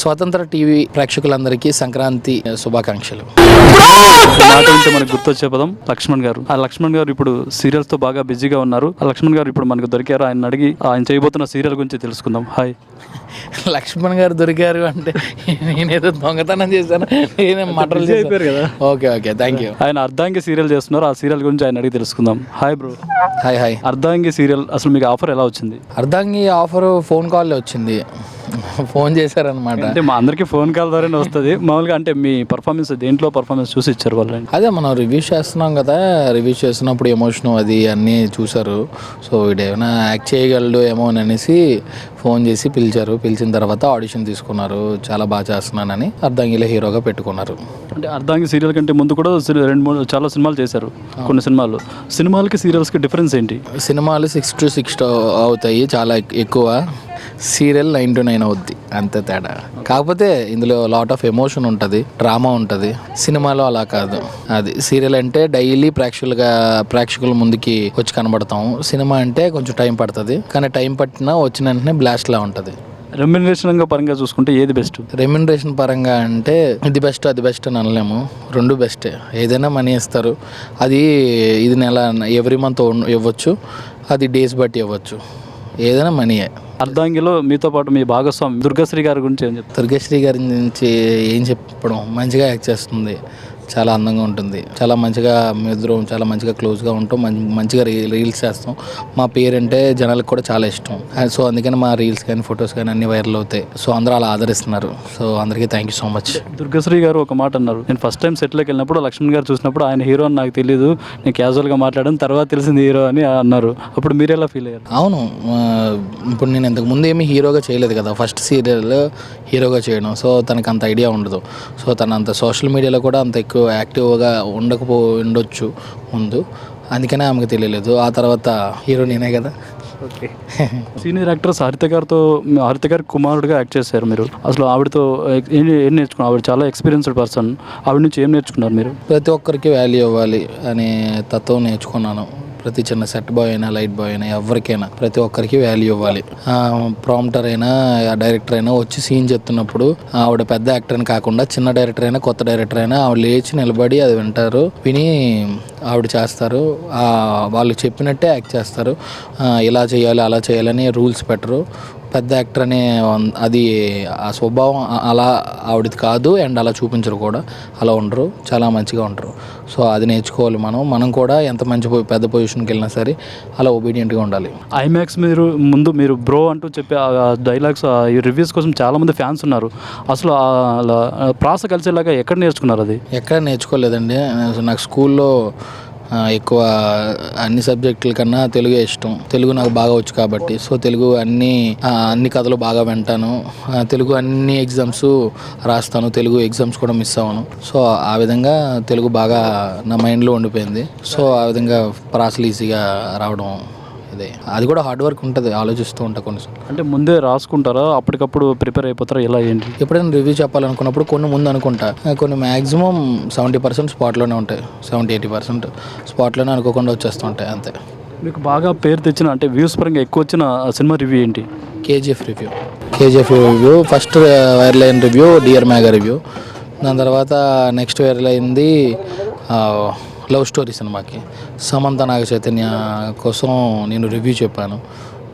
స్వతంత్ర టీవీ ప్రేక్షకులందరికీ సంక్రాంతి శుభాకాంక్షలు. మనకు గుర్తొచ్చే పదం లక్ష్మణ్ గారు. ఆ లక్ష్మణ్ గారు ఇప్పుడు సీరియల్స్తో బాగా బిజీగా ఉన్నారు. ఆ లక్ష్మణ్ గారు ఇప్పుడు మనకు దొరికారు. ఆయన అడిగి ఆయన చేయబోతున్న సీరియల్ గురించి తెలుసుకుందాం. హాయ్ లక్ష్మణ్ గారు దొరికారు అంటే నేనేదో దొంగతనం చేశాను. నేనే మటలు అయిపోయారు కదా. ఓకే ఓకే థ్యాంక్ యూ ఆయన అర్ధాంగి సీరియల్ చేస్తున్నారు. ఆ సీరియల్ గురించి ఆయన అడిగి తెలుసుకుందాం. Hi bro hi hi Ardhangi serial అసలు మీకు ఆఫర్ ఎలా వచ్చింది? అర్ధాంగి ఆఫర్ ఫోన్ కాల్లో వచ్చింది. ఫోన్ చేశారనమాట అంటే మా అందరికీ ఫోన్ కాల్ ద్వారానే వస్తుంది. మామూలుగా అంటే మీ పర్ఫార్మెన్స్ దేంట్లో పర్ఫార్మెన్స్ చూసి ఇచ్చారు వాళ్ళు అదే మనం రివ్యూస్ చేస్తున్నాం కదా రివ్యూస్ చేస్తున్నప్పుడు ఎమోషన్ అది అన్నీ చూసారు సో ఏమైనా యాక్ట్ చేయగలడు ఏమో అని అనేసి ఫోన్ చేసి పిలిచారు. పిలిచిన తర్వాత ఆడిషన్ తీసుకున్నారు. చాలా బాగా చేస్తున్నానని అర్ధంగిలో హీరోగా పెట్టుకున్నారు. అంటే అర్ధాంగి సీరియల్ కంటే ముందు కూడా రెండు మూడు చాలా సినిమాలు చేశారు కొన్ని సినిమాలు. సినిమాలకి సీరియల్స్కి డిఫరెన్స్ ఏంటి? సినిమాలు సిక్స్ టు సిక్స్ అవుతాయి చాలా ఎక్- ఎక్కువ. సీరియల్ నైన్ టు నైన్ అవుద్ది అంతే తేడా. కాకపోతే ఇందులో లాట్ ఆఫ్ ఎమోషన్ ఉంటుంది డ్రామా ఉంటుంది. సినిమాలో అలా కాదు. అది సీరియల్ అంటే డైలీ ప్రేక్షకులుగా ప్రేక్షకుల ముందుకి వచ్చి కనబడతాం. సినిమా అంటే కొంచెం టైం పడుతుంది కానీ టైం పట్టినా వచ్చిన వెంటనే బ్లాస్ట్లా ఉంటుంది. రెమ్యునరేషన్ పరంగా చూసుకుంటే ఏది బెస్ట్ రెమ్యునరేషన్ పరంగా అంటే ఇది బెస్ట్ అది బెస్ట్ అని అనలేము. రెండు బెస్టే ఏదైనా మనీ ఇస్తారు. అది ఇది నెల ఎవ్రీ మంత్ ఇవ్వచ్చు. అది డేస్ బట్టి ఇవ్వచ్చు. ఏదైనా మనీయే అర్ధాంగిలో మీతో పాటు మీ భాగస్వామి దుర్గశ్రీ గారి గురించి ఏం చెప్తారు? దుర్గశ్రీ గారి నుంచి ఏం చెప్పడం మంచిగా యాక్ట్ చేస్తుంది. చాలా అందంగా ఉంటుంది. చాలా మంచిగా మీ ఇద్దరం చాలా మంచిగా క్లోజ్గా ఉంటాం. మంచి మంచిగా రీల్స్ చేస్తాం. మా పేరు అంటే జనాలకు కూడా చాలా ఇష్టం. సో అందుకని మా రీల్స్ కానీ ఫొటోస్ కానీ అన్ని వైరల్ అవుతాయి. సో అందరూ అలా ఆదరిస్తున్నారు. సో అందరికీ thank you so much Durgashri గారు ఒక మాట అన్నారు. నేను ఫస్ట్ టైం సెట్లోకి వెళ్ళినప్పుడు లక్ష్మణ్ గారు చూసినప్పుడు ఆయన హీరో అని నాకు తెలియదు నేను క్యాజువల్గా మాట్లాడాను. తర్వాత తెలిసింది హీరో అని అన్నారు. అప్పుడు మీరు ఎలా ఫీల్ అయ్యారు? అవును. ఇప్పుడు నేను ఇంతకు ముందు ఏమీ హీరోగా చేయలేదు కదా. ఫస్ట్ సీరియల్ హీరోగా చేయడం. సో తనకు అంత ఐడియా ఉండదు. సో తను అంత సోషల్ మీడియాలో కూడా అంత ఎక్కువ యాక్టివ్గా ఉండకపో ఉండొచ్చు ముందు. అందుకనే ఆమెకు తెలియలేదు. ఆ తర్వాత హీరో నేనే కదా. ఓకే. సీనియర్ యాక్టర్ హరిత గారితో హరిత గారి కుమారుడిగా యాక్ట్ చేశారు మీరు. అసలు ఆవిడతో ఏం ఏం నేర్చుకున్నారు? ఆవిడ చాలా ఎక్స్పీరియన్స్డ్ పర్సన్. ఆవిడ నుంచి ఏం నేర్చుకున్నారు మీరు? ప్రతి ఒక్కరికి వాల్యూ ఇవ్వాలి అనే తత్వం నేర్చుకున్నాను. ప్రతి చిన్న సెట్ బాయ్ అయినా లైట్ బాయ్ అయినా ఎవరికైనా ప్రతి ఒక్కరికి వాల్యూ ఇవ్వాలి. ప్రాంప్టర్ అయినా డైరెక్టర్ అయినా వచ్చి సీన్ చెప్తున్నప్పుడు ఆవిడ పెద్ద యాక్టర్ అని కాకుండా చిన్న డైరెక్టర్ అయినా కొత్త డైరెక్టర్ అయినా ఆవిడ లేచి నిలబడి అది వింటారు విని ఆవిడ చేస్తారు. వాళ్ళు చెప్పినట్టే యాక్ట్ చేస్తారు. ఇలా చేయాలి అలా చేయాలని రూల్స్ పెట్టరు. పెద్ద యాక్టర్ అనే అది ఆ స్వభావం అలా ఆవిడది కాదు అండ్ అలా చూపించరు కూడా. అలా ఉండరు. చాలా మంచిగా ఉంటారు సో అది నేర్చుకోవాలి మనం. మనం కూడా ఎంత మంచి పెద్ద పొజిషన్కి వెళ్ళినా సరే అలా ఒబీడియంట్గా ఉండాలి. ఐమాక్స్ మీరు ముందు మీరు బ్రో అంటూ చెప్పే ఆ డైలాగ్స్ ఈ రివ్యూస్ కోసం చాలా మంది ఫ్యాన్స్ ఉన్నారు. అసలు ప్రాస కలిసేలాగా ఎక్కడ నేర్చుకున్నారు అది? ఎక్కడ నేర్చుకోలేదండి. నాకు స్కూల్లో ఎక్కువ అన్ని సబ్జెక్టుల కన్నా తెలుగే ఇష్టం. తెలుగు నాకు బాగా వచ్చు కాబట్టి. సో తెలుగు అన్ని అన్ని కథలు బాగా వింటాను. తెలుగు అన్ని ఎగ్జామ్స్ రాస్తాను. తెలుగు ఎగ్జామ్స్ కూడా మిస్ అవ్వను. సో ఆ విధంగా తెలుగు బాగా నా మైండ్లో ఉండిపోయింది. సో ఆ విధంగా ప్రాసలు ఈజీగా రావడం ఇదే అది కూడా హార్డ్ వర్క్ ఉంటుంది ఆలోచిస్తూ ఉంటా కొన్నిసార్లు అంటే ముందే రాసుకుంటారా? అప్పటికప్పుడు ప్రిపేర్ అయిపోతారా? ఎలా ఏంటి? ఎప్పుడైనా రివ్యూ చెప్పాలనుకున్నప్పుడు కొన్ని ముందు అనుకుంటా. కొన్ని మ్యాక్సిమం సెవెంటీ పర్సెంట్ స్పాట్లోనే ఉంటాయి. సెవెంటీ ఎయిటీ పర్సెంట్ స్పాట్లోనే అనుకోకుండా వచ్చేస్తుంటాయి అంతే. మీకు బాగా పేరు తెచ్చిన అంటే వ్యూస్ పరంగా ఎక్కువ వచ్చిన సినిమా రివ్యూ ఏంటి? KGF review KGF review first viral అయిన రివ్యూ డియర్ మ్యాగా రివ్యూ దాని తర్వాత నెక్స్ట్ వైరల్ అయింది లవ్ స్టోరీ సినిమాకి. సమంత నాగ చైతన్య కోసం నేను రివ్యూ చెప్పాను.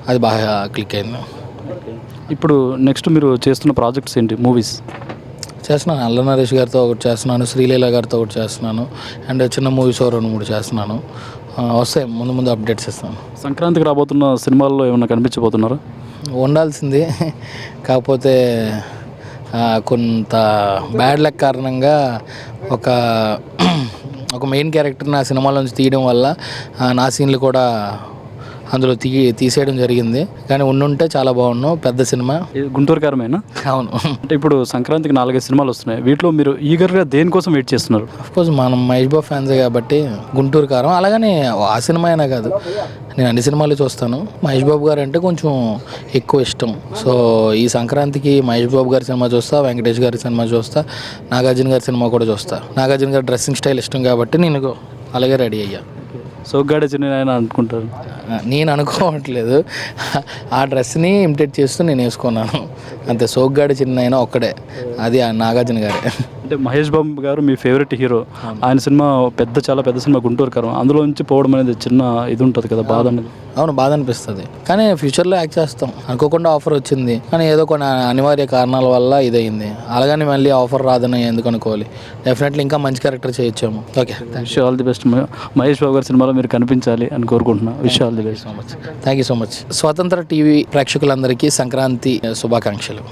అది బాగా క్లిక్ అయింది. ఇప్పుడు నెక్స్ట్ మీరు చేస్తున్న ప్రాజెక్ట్స్ ఏంటి? మూవీస్? చేస్తున్నాను. అల్ల నరేష్ గారితో ఒకటి చేస్తున్నాను. శ్రీలీల గారితో ఒకటి చేస్తున్నాను. అండ్ చిన్న మూవీస్ రెండు మూడు చేస్తున్నాను. వస్తాయి. ముందు ముందు అప్డేట్స్ ఇస్తాను. సంక్రాంతికి రాబోతున్న సినిమాల్లో ఏమైనా కనిపించబోతున్నారా? ఉండాల్సింది. కాకపోతే కొంత బ్యాడ్ లక్ కారణంగా ఒక ఒక మెయిన్ క్యారెక్టర్ నా సినిమాలో నుంచి తీయడం వల్ల ఆ, నా సీన్లు కూడా అందులో తీ తీసేయడం జరిగింది. కానీ ఉండుంటే చాలా బాగున్నావు. పెద్ద సినిమా. గుంటూరు కారమేనా అవును. అంటే ఇప్పుడు సంక్రాంతికి నాలుగైదు సినిమాలు వస్తున్నాయి. వీటిలో మీరు ఈగర్గా దేనికోసం వెయిట్ చేస్తున్నారు? కోర్స్ మనం మహేష్ బాబు ఫ్యాన్సే కాబట్టి గుంటూరు కారం అలాగని ఆ సినిమా అయినా కాదు. నేను అన్ని సినిమాలు చూస్తాను. మహేష్ బాబు గారు అంటే కొంచెం ఎక్కువ ఇష్టం. సో ఈ సంక్రాంతికి మహేష్ బాబు గారి సినిమా చూస్తా వెంకటేష్ గారి సినిమా చూస్తా నాగార్జున గారి సినిమా కూడా చూస్తా. నాగార్జున గారి డ్రెస్సింగ్ స్టైల్ ఇష్టం కాబట్టి నేను అలాగే రెడీ అయ్యా. సోగ్గాడే చిన్న ఆయన అనుకుంటారు. నేను అనుకోవట్లేదు. ఆ డ్రెస్ని ఇమిటేట్ చేస్తూ నేను వేసుకున్నాను. అంతే సోగ్గాడి చిన్న అయినా ఒక్కడే. అది ఆ నాగార్జున గారే. అంటే మహేష్ బాబు గారు మీ ఫేవరెట్ హీరో. ఆయన సినిమా పెద్ద చాలా పెద్ద సినిమా గుంటూరు కారం. అందులో నుంచి పోవడం అనేది చిన్న ఇది ఉంటుంది కదా బాధ అనేది. అవును బాధ అనిపిస్తుంది. కానీ ఫ్యూచర్లో యాక్ట్ చేస్తాం. అనుకోకుండా ఆఫర్ వచ్చింది. కానీ ఏదో కొన్ని అనివార్య కారణాల వల్ల ఇదయింది. అలాగని మళ్ళీ ఆఫర్ రాదని ఎందుకు అనుకోవాలి. డెఫినెట్లీ ఇంకా మంచి character చేయొచ్చాము. Okay wish all the best Mahesh Babu గారి సినిమాలో మీరు కనిపించాలి అని కోరుకుంటున్నా. Wish all the best thank you so much Swatantra TV ప్రేక్షకులందరికీ సంక్రాంతి శుభాకాంక్షలు.